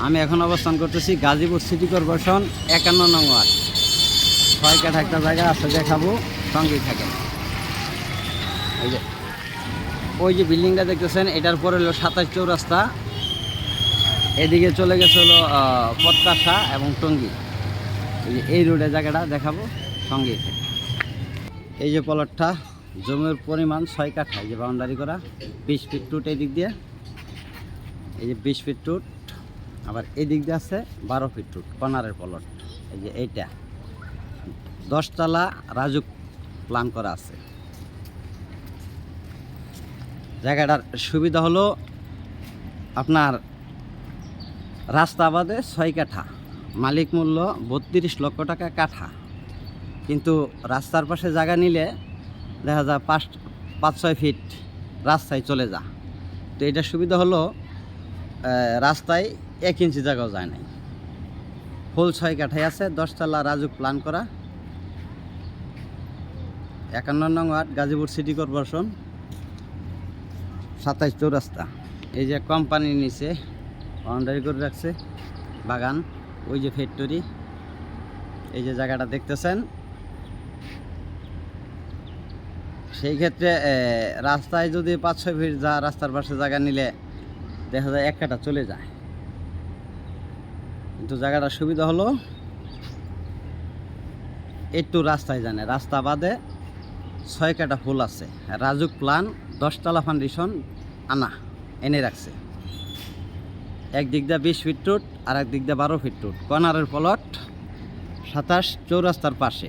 আমি এখন অবস্থান করতেছি গাজীপুর সিটি কর্পোরেশন একান্ন নং ওয়ার্ড। ছয় কাঠা একটা জায়গা আছে দেখাবো, সঙ্গেই থাকেন। এই যে, ওই যে বিল্ডিংটা দেখতেছেন, এটার পরে হলো সাতাশ চৌরাস্তা। এদিকে চলে গেছে হলো প্রত্যাশা এবং টঙ্গী। এই যে, এই রোডের জায়গাটা দেখাবো, সঙ্গেই থাকেন। এই যে পলটটা, জমির পরিমাণ ছয় কাঠা, এই যে বাউন্ডারি করা, বিশ ফিট টুট এই দিক দিয়ে। এই যে বিশ ফিট টুট। আবার এই দিক দিয়ে আছে বারো ফিট টুট কর্নারের পলট এই যে এইটা। দশতলা রাজুক প্ল্যান করা আছে। জায়গাটার সুবিধা হলো আপনার রাস্তা বাদে ছয় কাঠা। মালিক মূল্য বত্রিশ লক্ষ টাকা কাঠা। কিন্তু রাস্তার পাশে জায়গা নিলে দেখা যায় পাঁচ পাঁচ, ছয় ফিট রাস্তায় চলে যা। তো এটার সুবিধা হলো রাস্তায় এক ইঞ্চি জায়গাও যায় নাই। ফুল ছয় কাঠাই আছে, দশতলা রাজুক প্ল্যান করা। একান্ন নং ওয়ার্ড, গাজীপুর সিটি কর্পোরেশন, সাতাইশ চৌরাস্তা। এই যে কোম্পানির নিচে বাউন্ডারি করে রাখছে, বাগান, ওই যে ফ্যাক্টরি এই যে জায়গাটা দেখতেছেন। সেই ক্ষেত্রে রাস্তায় যদি পাঁচ ছয় ফিট যা, রাস্তার পাশে জায়গা নিলে দেখা যায় এক কাটা চলে যায়। কিন্তু জায়গাটার সুবিধা হলো, একটু রাস্তায় জানে রাস্তা বাদে ছয় কাটা ফুল আছে। রাজুক প্লান, দশতলা ফাউন্ডেশন আনা, এনে রাখছে। এক দিক দিয়ে বিশ ফিট টুট আর এক দিক দিয়ে বারো ফিট টুট কর্নারের প্লট সাতাশ চৌরাস্তার পাশে।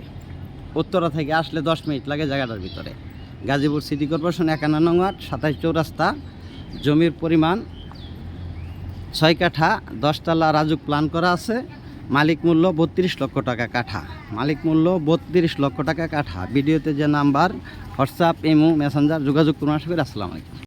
উত্তরা থেকে আসলে দশ মিনিট লাগে জায়গাটার ভিতরে। গাজীপুর সিটি কর্পোরেশন একান্ন নং ওয়ার্ড, সাতাশ চৌরাস্তা, জমির পরিমাণ ছয় কাঠা, দশতলা রাজুক প্ল্যান করা আছে। মালিক মূল্য বত্রিশ লক্ষ টাকা কাঠা। মালিক মূল্য বত্রিশ লক্ষ টাকা কাঠা। ভিডিওতে যে নাম্বার হোয়াটসঅ্যাপ ইমো মেসেঞ্জার যোগাযোগ করুন। আসবে আসসালামু আলাইকুম।